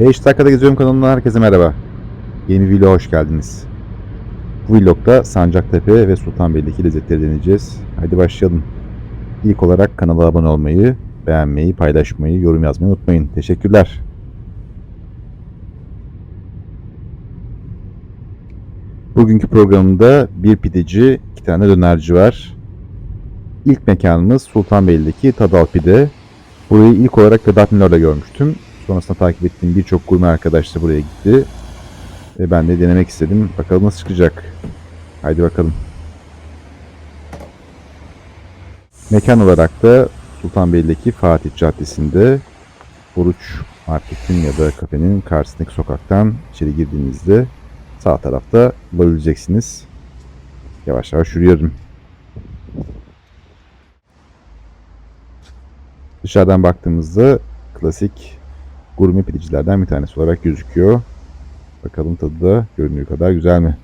5 dakikada geziyorum kanalından herkese merhaba. Yeni vloga hoş geldiniz. Bu vlogda Sancaktepe ve Sultanbeyli'deki lezzetleri deneyeceğiz. Hadi başlayalım. İlk olarak kanala abone olmayı, beğenmeyi, paylaşmayı, yorum yazmayı unutmayın. Teşekkürler. Bugünkü programımda bir pideci, iki tane dönerci var. İlk mekanımız Sultanbeyli'deki Tadal Pide. Burayı ilk olarak Vedat Milor'da görmüştüm. Sonrasında takip ettiğim birçok gurme arkadaş da buraya gitti. Ve ben de denemek istedim. Bakalım nasıl çıkacak. Haydi bakalım. Mekan olarak da Sultanbeyli'deki Fatih Caddesi'nde Oruç Market'in ya da kafenin karşısındaki sokaktan içeri girdiğinizde sağ tarafta bulabileceksiniz. Yavaş yavaş yürüyorum. Dışarıdan baktığımızda klasik gurme pidecilerden bir tanesi olarak gözüküyor. Bakalım tadı da göründüğü kadar güzel mi?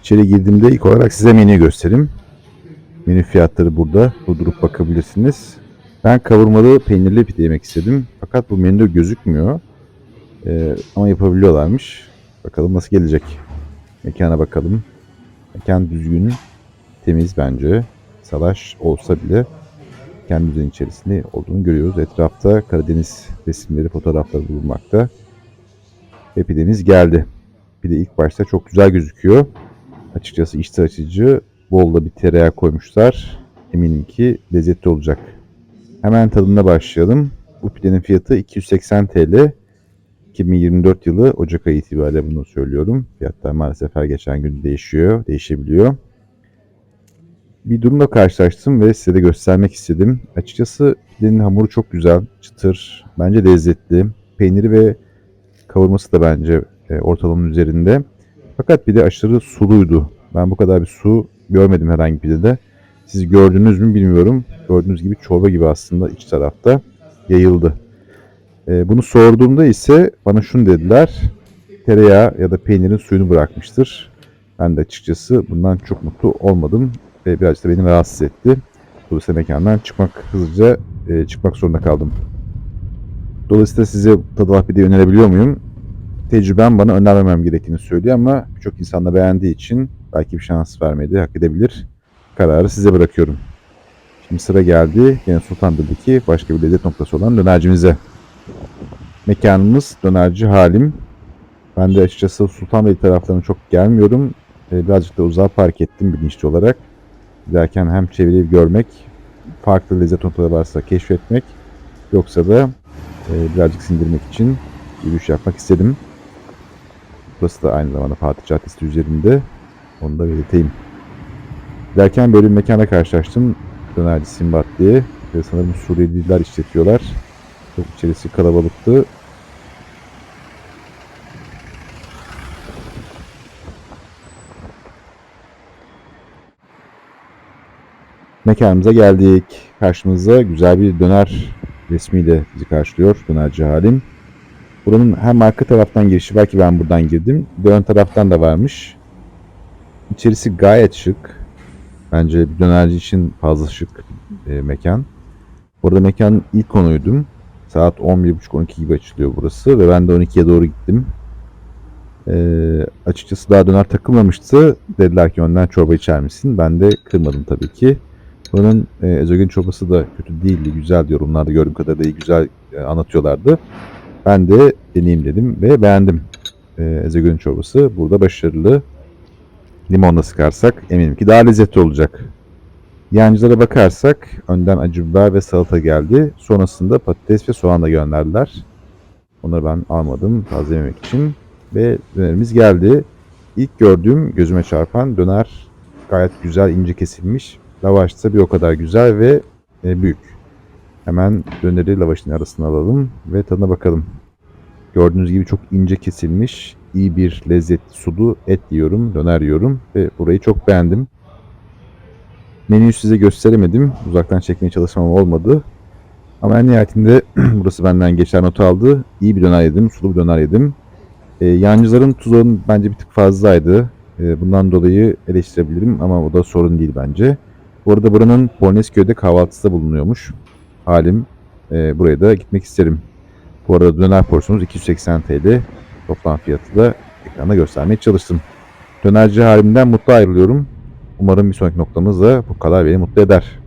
İçeri girdiğimde ilk olarak size menüyü göstereyim. Menü fiyatları burada. Durdurup bakabilirsiniz. Ben kavurmalı peynirli pide yemek istedim. Fakat bu menüde gözükmüyor. Ee, ama yapabiliyorlarmış. Bakalım nasıl gelecek. Mekana bakalım. Mekan düzgün, temiz bence. Salaş olsa bile kendi düzen içerisinde olduğunu görüyoruz. Etrafta Karadeniz resimleri, fotoğrafları bulunmakta. Ve pidemiz geldi. Pide ilk başta çok güzel gözüküyor. Açıkçası iştah açıcı. Bol da bir tereyağı koymuşlar. Eminim ki lezzetli olacak. Hemen tadına başlayalım. Bu pidenin fiyatı 280 TL. 2024 yılı Ocak ayı itibariyle bunu söylüyorum. Fiyatlar maalesef her geçen gün değişiyor, değişebiliyor. Bir durumla karşılaştım ve size de göstermek istedim. Açıkçası pidenin hamuru çok güzel, çıtır, bence lezzetli. Peyniri ve kavurması da bence e, ortalamanın üzerinde. Fakat pide aşırı suluydu. Ben bu kadar bir su görmedim herhangi bir pidede. Siz gördünüz mü bilmiyorum. Gördüğünüz gibi çorba gibi aslında iç tarafta yayıldı. E, bunu sorduğumda ise bana şunu dediler. Tereyağı ya da peynirin suyunu bırakmıştır. Ben de açıkçası bundan çok mutlu olmadım ve birazcık da beni rahatsız etti. Dolayısıyla mekandan çıkmak hızlıca e, çıkmak zorunda kaldım. Dolayısıyla size Tadalak Pide'yi önerebiliyor muyum? Tecrübem bana önermemem gerektiğini söylüyor ama birçok insan da beğendiği için belki bir şans vermedi, hak edebilir. Kararı size bırakıyorum. Şimdi sıra geldi yine Sultanbeyli'deki başka bir lezzet noktası olan dönercimize. Mekanımız dönerci Halim. Ben de açıkçası Sultanbeyli taraflarına çok gelmiyorum. Ee, birazcık da uzağa park ettim bilinçli olarak. Giderken hem çevreyi görmek, farklı lezzet noktaları varsa keşfetmek, yoksa da e, birazcık sindirmek için yürüyüş yapmak istedim. Burası da aynı zamanda Fatih Caddesi üzerinde. Onu da belirteyim. Giderken böyle bir mekana karşılaştım. Dönerci Simbat diye. Ve sanırım Suriyeliler işletiyorlar. Çok içerisi kalabalıktı. Mekanımıza geldik. Karşımızda güzel bir döner resmiyle bizi karşılıyor. Dönerci halim. Buranın hem arka taraftan girişi var ki ben buradan girdim. Bir ön taraftan da varmış. İçerisi gayet şık. Bence bir dönerci için fazla şık e, mekan. Burada mekanın ilk konuydum. Saat 11.30-12 gibi açılıyor burası ve ben de 12'ye doğru gittim. Ee, açıkçası daha döner takılmamıştı. Dediler ki önden çorba içer misin? Ben de kırmadım tabii ki. Buranın e, ezogelin çorbası da kötü değildi. Güzel yorumlarda gördüğüm kadarıyla güzel e, anlatıyorlardı. Ben de deneyeyim dedim ve beğendim. E, ezogelin çorbası burada başarılı. Limonla sıkarsak eminim ki daha lezzetli olacak. Yancılara bakarsak önden acı biber ve salata geldi. Sonrasında patates ve soğan da gönderdiler. Onları ben almadım taze yemek için. Ve dönerimiz geldi. İlk gördüğüm gözüme çarpan döner gayet güzel ince kesilmiş. Lavaş ise bir o kadar güzel ve e, büyük. Hemen döneri lavaşın arasına alalım ve tadına bakalım. Gördüğünüz gibi çok ince kesilmiş, iyi bir lezzetli sulu et yiyorum, döner yiyorum ve burayı çok beğendim. Menüyü size gösteremedim. Uzaktan çekmeye çalışmam olmadı. Ama en nihayetinde burası benden geçer not aldı. İyi bir döner yedim, sulu bir döner yedim. E, yancıların tuz bence bir tık fazlaydı. E, bundan dolayı eleştirebilirim ama o da sorun değil bence. Bu arada buranın Polonezköy'de kahvaltısı bulunuyormuş. Halim e, buraya da gitmek isterim. Bu arada döner porsiyonumuz 280 TL. Toplam fiyatı da ekranda göstermeye çalıştım. Dönerci halimden mutlu ayrılıyorum. Umarım bir sonraki noktamız da bu kadar beni mutlu eder.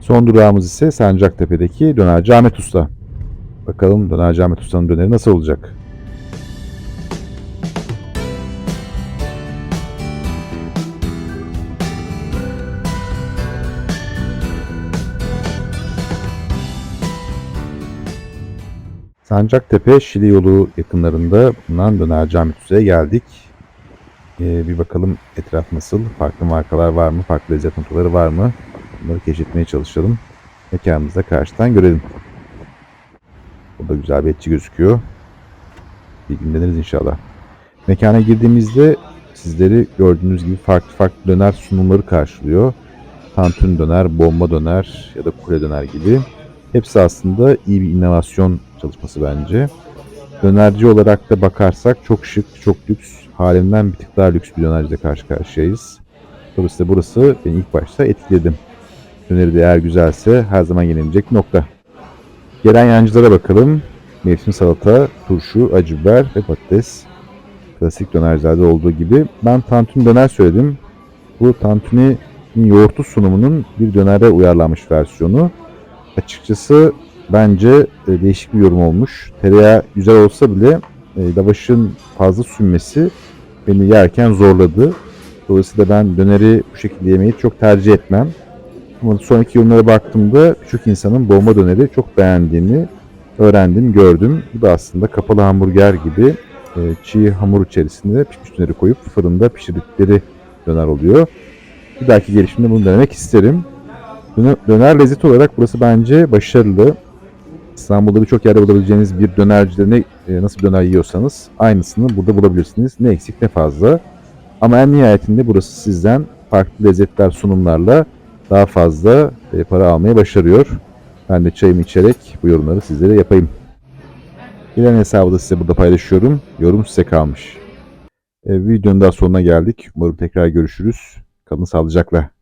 Son durağımız ise Sancaktepe'deki Dönerci Ahmet Usta. Bakalım Dönerci Ahmet Usta'nın döneri nasıl olacak? Sancaktepe Şili yolu yakınlarında bulunan Dönerci Ahmet Usta'ya geldik. Ee, bir bakalım etraf nasıl? Farklı markalar var mı? Farklı lezzet noktaları var mı? Bunları keşfetmeye çalışalım. Mekanımızda karşıdan görelim. Burada güzel bir etçi gözüküyor. Bir gün deneriz inşallah. Mekana girdiğimizde sizleri gördüğünüz gibi farklı farklı döner sunumları karşılıyor. Tantuni döner, bomba döner ya da kule döner gibi. Hepsi aslında iyi bir inovasyon çalışması bence. Dönerci olarak da bakarsak çok şık, çok lüks, halimden bir tık daha lüks bir dönerciyle karşı karşıyayız. Dolayısıyla burası beni ilk başta etkiledi. Döneri de eğer güzelse her zaman yenilecek nokta. Gelen yancılara bakalım. Mevsim salata, turşu, acı biber ve patates. Klasik dönercilerde olduğu gibi. Ben tantuni döner söyledim. Bu tantuni yoğurtlu sunumunun bir dönere uyarlanmış versiyonu. Açıkçası bence e, değişik bir yorum olmuş. Tereyağı güzel olsa bile e, lavaşın fazla sünmesi beni yerken zorladı. Dolayısıyla ben döneri bu şekilde yemeyi çok tercih etmem. Ama sonraki yorumlara baktığımda birçok insanın bomba döneri çok beğendiğini öğrendim, gördüm. Bu da aslında kapalı hamburger gibi e, çiğ hamur içerisinde pişmiş döneri koyup fırında pişirdikleri döner oluyor. Bir dahaki gelişimde bunu denemek isterim. Döner, lezzeti olarak burası bence başarılı. İstanbul'da birçok yerde bulabileceğiniz bir dönercide ne, e, nasıl bir döner yiyorsanız aynısını burada bulabilirsiniz. Ne eksik ne fazla. Ama en nihayetinde burası sizden farklı lezzetler sunumlarla daha fazla e, para almayı başarıyor. Ben de çayımı içerek bu yorumları sizlere yapayım. Gelen hesabı da size burada paylaşıyorum. Yorum size kalmış. E, videonun daha sonuna geldik. Umarım tekrar görüşürüz. Kalın sağlıcakla.